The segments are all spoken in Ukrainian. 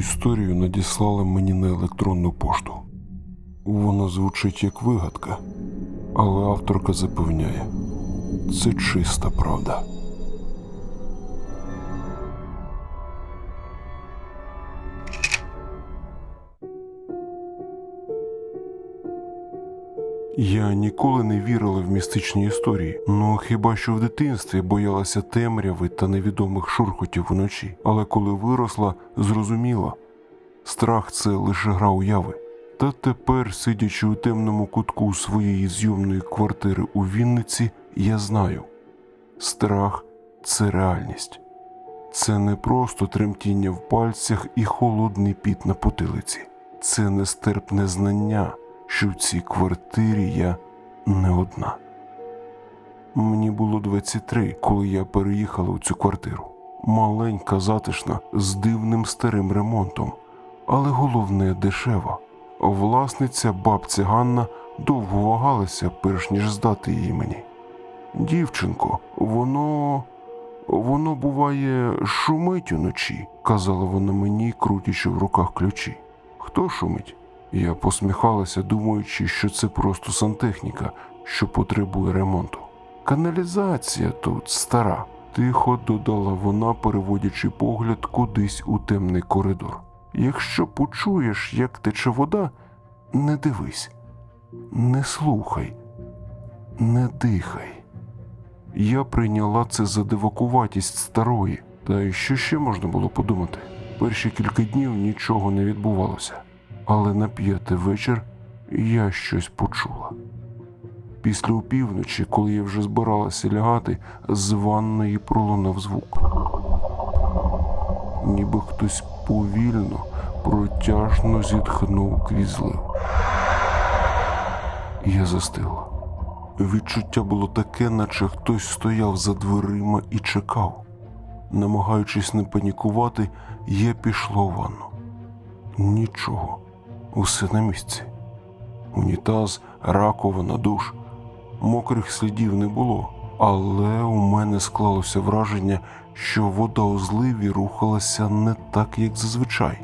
Історію надіслали мені на електронну пошту. Вона звучить як вигадка, але авторка запевняє, це чиста правда. Я ніколи не вірила в містичні історії. Ну хіба що в дитинстві боялася темряви та невідомих шурхотів уночі. Але коли виросла, зрозуміла, страх це лише гра уяви. Та тепер, сидячи у темному кутку своєї зйомної квартири у Вінниці, я знаю, страх це реальність. Це не просто тремтіння в пальцях і холодний піт на потилиці. Це нестерпне знання, що в цій квартирі я не одна. Мені було 23, коли я переїхала у цю квартиру. Маленька, затишна, з дивним старим ремонтом, але головне дешева. Власниця бабця Ганна довго вагалася, перш ніж здати її мені. Дівчинко, воно. Воно буває шумить уночі, казала вона мені, крутячи в руках ключі. Хто шумить? Я посміхалася, думаючи, що це просто сантехніка, що потребує ремонту. Каналізація тут стара, тихо додала вона, переводячи погляд кудись у темний коридор. Якщо почуєш, як тече вода, не дивись, не слухай, не дихай. Я прийняла це за дивакуватість старої, та й що ще можна було подумати? Перші кілька днів нічого не відбувалося, але на п'ятий вечір я щось почула. Після опівночі, коли я вже збиралася лягати, з ванної пролунав звук. Ніби хтось повільно, протяжно зітхнув крізь. Я застигла. Відчуття було таке, наче хтось стояв за дверима і чекав. Намагаючись не панікувати, я пішла в ванну. Нічого, усе на місці. Унітаз, раковина, душ. Мокрих слідів не було, але у мене склалося враження, що вода у зливі рухалася не так, як зазвичай.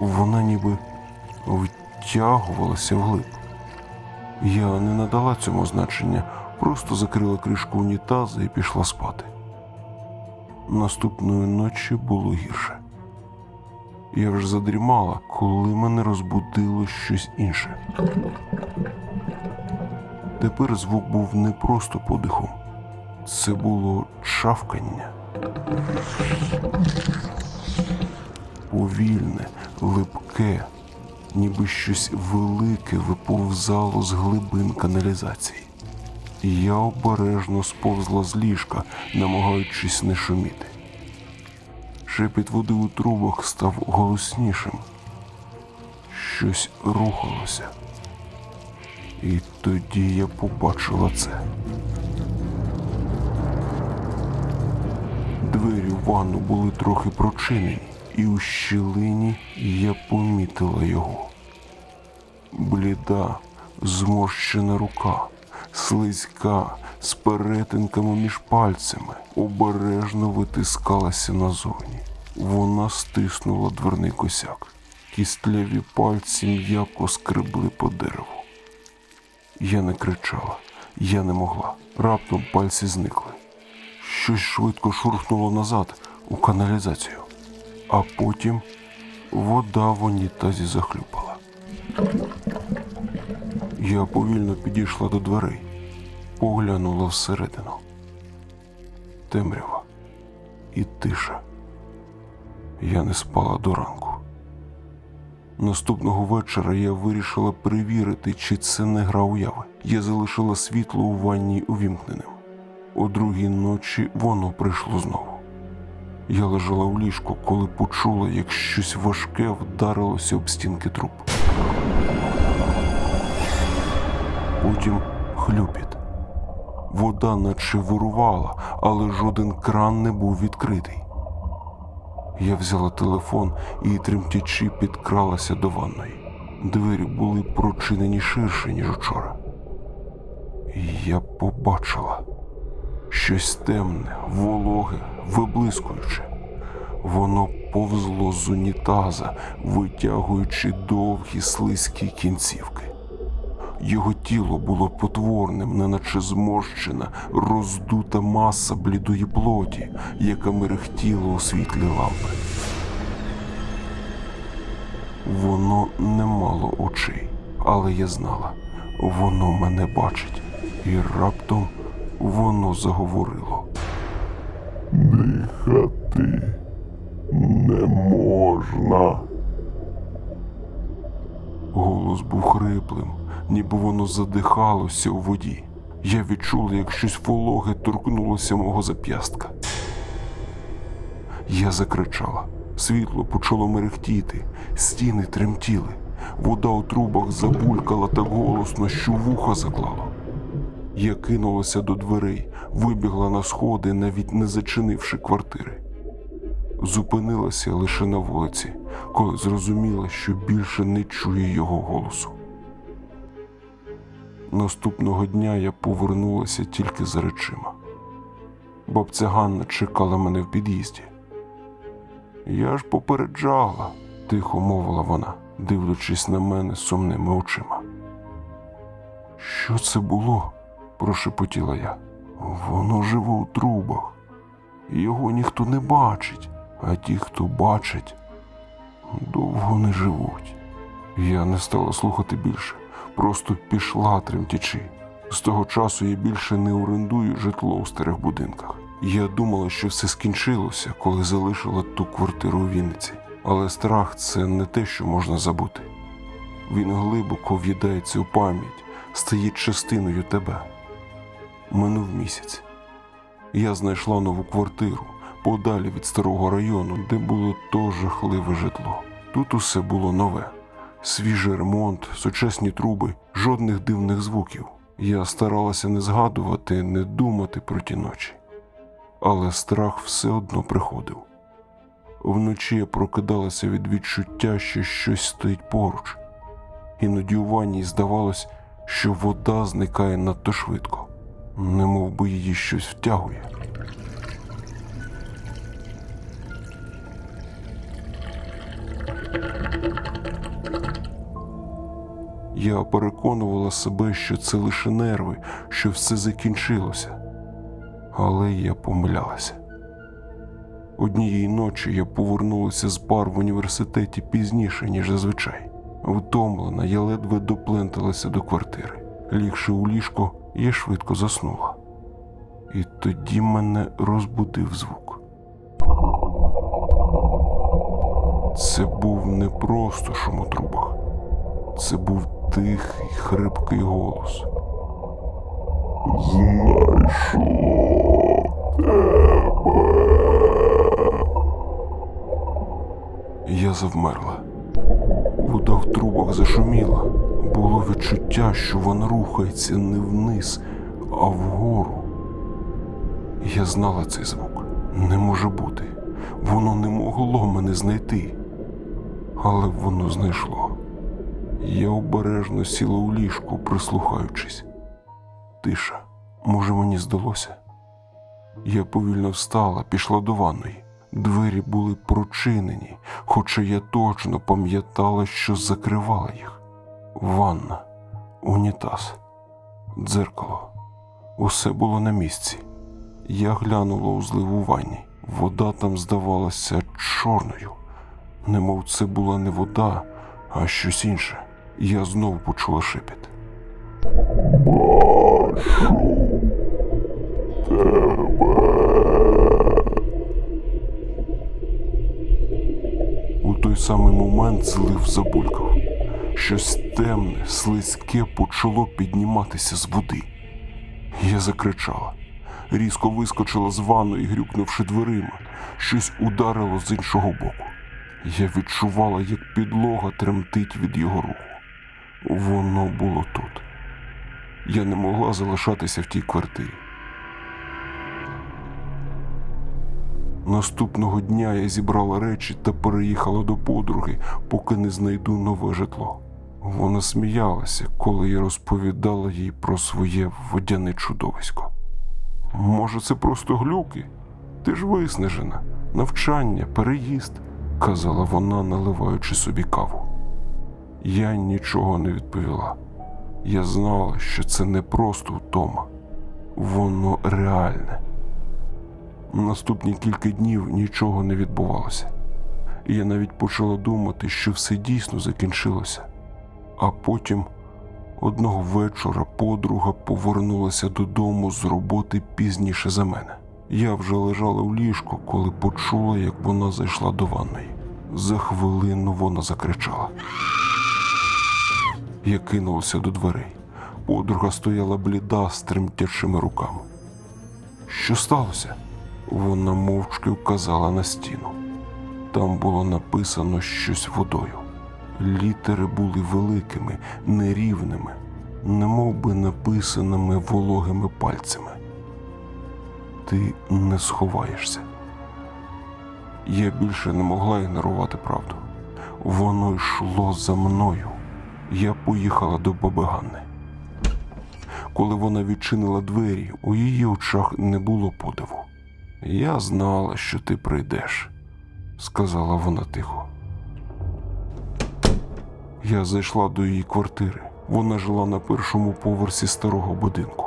Вона ніби втягувалася вглиб. Я не надала цьому значення, просто закрила кришку унітаза і пішла спати. Наступної ночі було гірше. Я вже задрімала, коли мене розбудило щось інше. Тепер звук був не просто подихом, це було чавкання. Повільне, липке, ніби щось велике виповзало з глибин каналізації. Я обережно сповзла з ліжка, намагаючись не шуміти. Шепіт води у трубах став голоснішим. Щось рухалося. І тоді я побачила це. Двері в ванну були трохи прочинені, і у щілині я помітила його. Бліда, зморщена рука, слизька, з перетинками між пальцями, обережно витискалася назовні. Вона стиснула дверний косяк. Кістляві пальці м'яко скребли по дереву. Я не кричала, я не могла. Раптом пальці зникли. Щось швидко шурхнуло назад у каналізацію, а потім вода в унітазі захлюпала. Я повільно підійшла до дверей, поглянула всередину. Темрява і тиша. Я не спала до ранку. Наступного вечора я вирішила перевірити, чи це не гра уяви. Я залишила світло у ванні увімкненим. О другій ночі воно прийшло знову. Я лежала в ліжку, коли почула, як щось важке вдарилося об стінки труб. Потім хлюпіт. Вода наче вирувала, але жоден кран не був відкритий. Я взяла телефон і тремтячи підкралася до ванної. Двері були прочинені ширше, ніж учора. Я побачила щось темне, вологе, виблискуючи. Воно повзло з унітаза, витягуючи довгі слизькі кінцівки. Його тіло було потворним, неначе зморщена, роздута маса блідої плоті, яка мерехтіла у світлі лампи. Воно не мало очей, але я знала, воно мене бачить, і раптом воно заговорило. Дихати не можна. Голос був хриплим, ніби воно задихалося у воді. Я відчула, як щось вологе торкнулося мого зап'ястка. Я закричала. Світло почало мерехтіти, стіни тремтіли. Вода у трубах забулькала так голосно, що вуха заклало. Я кинулася до дверей, вибігла на сходи, навіть не зачинивши квартири. Зупинилася лише на вулиці, коли зрозуміла, що більше не чую його голосу. Наступного дня я повернулася тільки за речима. Бабця Ганна чекала мене в під'їзді. Я ж попереджала, тихо мовила вона, дивлячись на мене сумними очима. Що це було? прошепотіла я. Воно живе у трубах. Його ніхто не бачить, а ті, хто бачить, довго не живуть. Я не стала слухати більше, просто пішла тремтячи. З того часу я більше не орендую житло у старих будинках. Я думала, що все скінчилося, коли залишила ту квартиру у Вінниці. Але страх це не те, що можна забути. Він глибоко в'їдається у пам'ять, стає частиною тебе. Минув місяць. Я знайшла нову квартиру подалі від старого району, де було то жахливе житло. Тут усе було нове: свіжий ремонт, сучасні труби, жодних дивних звуків. Я старалася не згадувати, не думати про ті ночі. Але страх все одно приходив. Вночі я прокидалася від відчуття, що щось стоїть поруч. Іноді у ванні здавалось, що вода зникає надто швидко, немов би її щось втягує. Я переконувала себе, що це лише нерви, що все закінчилося. Але я помилялася. Однієї ночі я повернулася з пар в університеті пізніше, ніж зазвичай. Втомлена, я ледве допленталася до квартири. Лігши у ліжко, я швидко заснула. І тоді мене розбудив звук. Це був не просто шум у трубах. Це був тихий, хрипкий голос. Я завмерла. Вода в трубах зашуміла. Було відчуття, що вона рухається не вниз, а вгору. Я знала цей звук. Не може бути. Воно не могло мене знайти. Але воно знайшло. Я обережно сіла у ліжку, прислухаючись. Тиша, може, мені здалося. Я повільно встала, пішла до ванної. Двері були прочинені, хоча я точно пам'ятала, що закривала їх. Ванна, унітаз, дзеркало. Усе було на місці. Я глянула у злив у ванні. Вода там здавалася чорною, немов це була не вода, а щось інше. Я знову почула шепіт. У той самий момент злив забулькав. Щось темне, слизьке почало підніматися з води. Я закричала. Різко вискочила з ванної, грюкнувши дверима. Щось ударило з іншого боку. Я відчувала, як підлога тремтить від його руху. Воно було тут. Я не могла залишатися в тій квартирі. Наступного дня я зібрала речі та переїхала до подруги, поки не знайду нове житло. Вона сміялася, коли я розповідала їй про своє водяне чудовисько. Може, це просто глюки? Ти ж виснажена, навчання, переїзд, казала вона, наливаючи собі каву. Я нічого не відповіла. Я знала, що це не просто втома, воно реальне. Наступні кілька днів нічого не відбувалося. І я навіть почала думати, що все дійсно закінчилося. А потім одного вечора подруга повернулася додому з роботи пізніше за мене. Я вже лежала в ліжку, коли почула, як вона зайшла до ванної. За хвилину вона закричала. Я кинулася до дверей. Подруга стояла бліда з тремтячими руками. Що сталося? Вона мовчки вказала на стіну. Там було написано щось водою. Літери були великими, нерівними, немов би написаними вологими пальцями. Ти не сховаєшся. Я більше не могла ігнорувати правду. Воно йшло за мною. Я поїхала до баби Ганни. Коли вона відчинила двері, у її очах не було подиву. Я знала, що ти прийдеш, сказала вона тихо. Я зайшла до її квартири. Вона жила на першому поверсі старого будинку.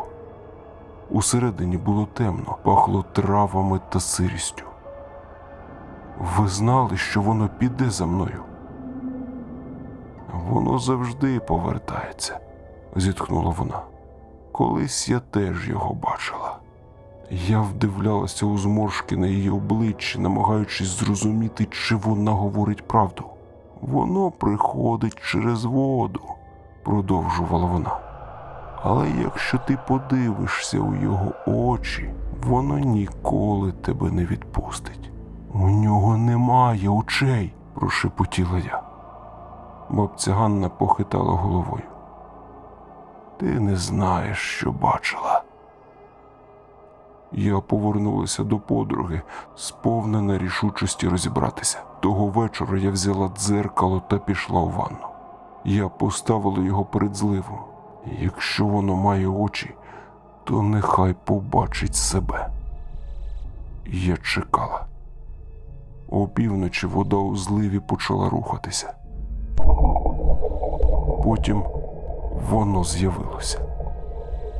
Усередині було темно, пахло травами та сирістю. Ви знали, що воно піде за мною. Воно завжди повертається, зітхнула вона. Колись я теж його бачила. Я вдивлялася у зморшки на її обличчі, намагаючись зрозуміти, чи вона говорить правду. Воно приходить через воду, продовжувала вона. Але якщо ти подивишся у його очі, воно ніколи тебе не відпустить. У нього немає очей, прошепотіла я. Бабця Ганна похитала головою. Ти не знаєш, що бачила. Я повернулася до подруги, сповнена рішучості розібратися. Того вечора я взяла дзеркало та пішла у ванну. Я поставила його перед зливом. Якщо воно має очі, то нехай побачить себе. Я чекала. Опівночі вода у зливі почала рухатися. Потім воно з'явилося.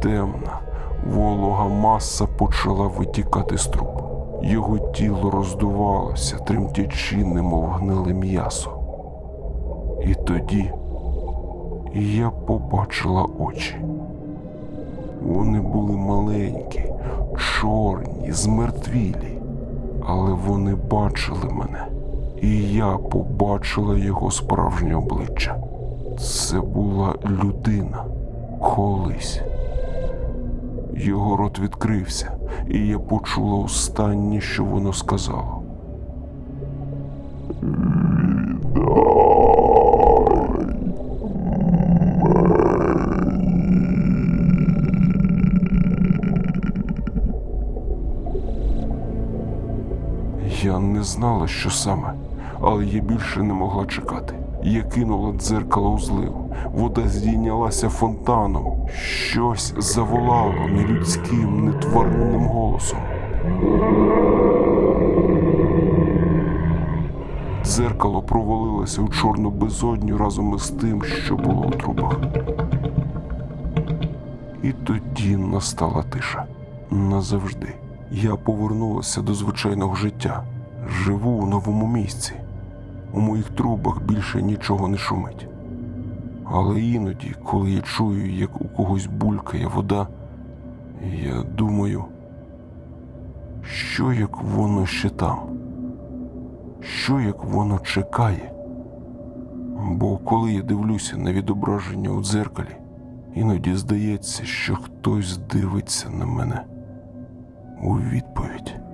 Темна, волога маса почала витікати з труб. Його тіло роздувалося, тремтячи, немов гниле м'ясо. І тоді я побачила очі. Вони були маленькі, чорні, змертвілі, але вони бачили мене, і я побачила його справжнє обличчя. Це була людина колись. Його рот відкрився, і я почула останнє, що воно сказало. Я не знала, що саме, але я більше не могла чекати. Я кинула дзеркало у злив. Вода здійнялася фонтаном. Щось заволало нелюдським, нетворним голосом. Дзеркало провалилося у чорну безодню разом із тим, що було у трубах. І тоді настала тиша. Назавжди. Я повернулася до звичайного життя. Живу у новому місці. У моїх трубах більше нічого не шумить. Але іноді, коли я чую, як у когось булькає вода, я думаю, що як воно ще там? Що як воно чекає? Бо коли я дивлюся на відображення у дзеркалі, іноді здається, що хтось дивиться на мене у відповідь.